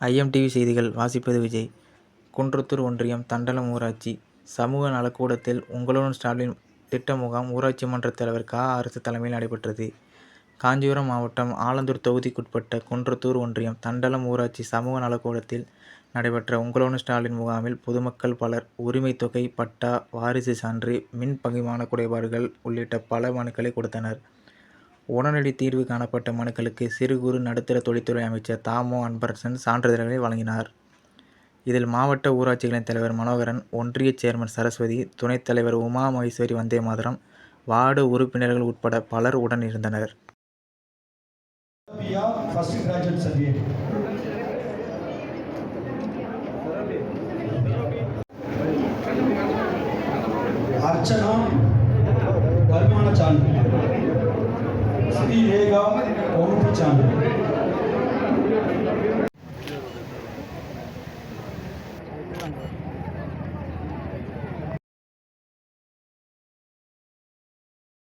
IMDb செய்திகள் வாசிப்பது விஜய். குன்றத்தூர் ஒன்றியம் தண்டலம் ஊராட்சி. சமூக நலக்கூடத்தில் உங்களுடன் ஸ்டாலின் திட்ட முகாம் ஊராட்சி மன்ற தலைவர் கா. அரசு தலைமையில் நடைபெற்றது. காஞ்சிபுரம் மாவட்டம் ஆலந்தூர் தொகுதிக்குட்பட்ட குன்றத்தூர் ஒன்றியம் தண்டலம் ஊராட்சி சமூக நலக்கூடத்தில் நடைபெற்ற உங்களோன ஸ்டாலின் முகாமில் பொதுமக்கள் பலர் உரிமை தொகை, பட்டா, வாரிசு சான்று, மின் பகிர்மான குறைபாடுகள் உள்ளிட்ட பல மனுக்களை கொடுத்தனர். உடனடி தீர்வு காணப்பட்ட மனுக்களுக்கு சிறு குறு நடுத்தர தொழில்துறை அமைச்சர் தாமோ அன்பரசன் சான்றிதழ்களை வழங்கினார். இதில் மாவட்ட ஊராட்சிகளின் தலைவர் மனோகரன், ஒன்றிய சேர்மன் சரஸ்வதி, துணைத் தலைவர் உமா மகேஸ்வரி வந்தே மாதரம் வார்டு உறுப்பினர்கள் உட்பட பலர் உடன் இருந்தனர். அர்ச்சனா வருமான சான்றிதழ் சர்டிஃபிகேட் அர்ச்சனா வருமான சான்று ஸ்ரீரேகா வகுப்பு சான்று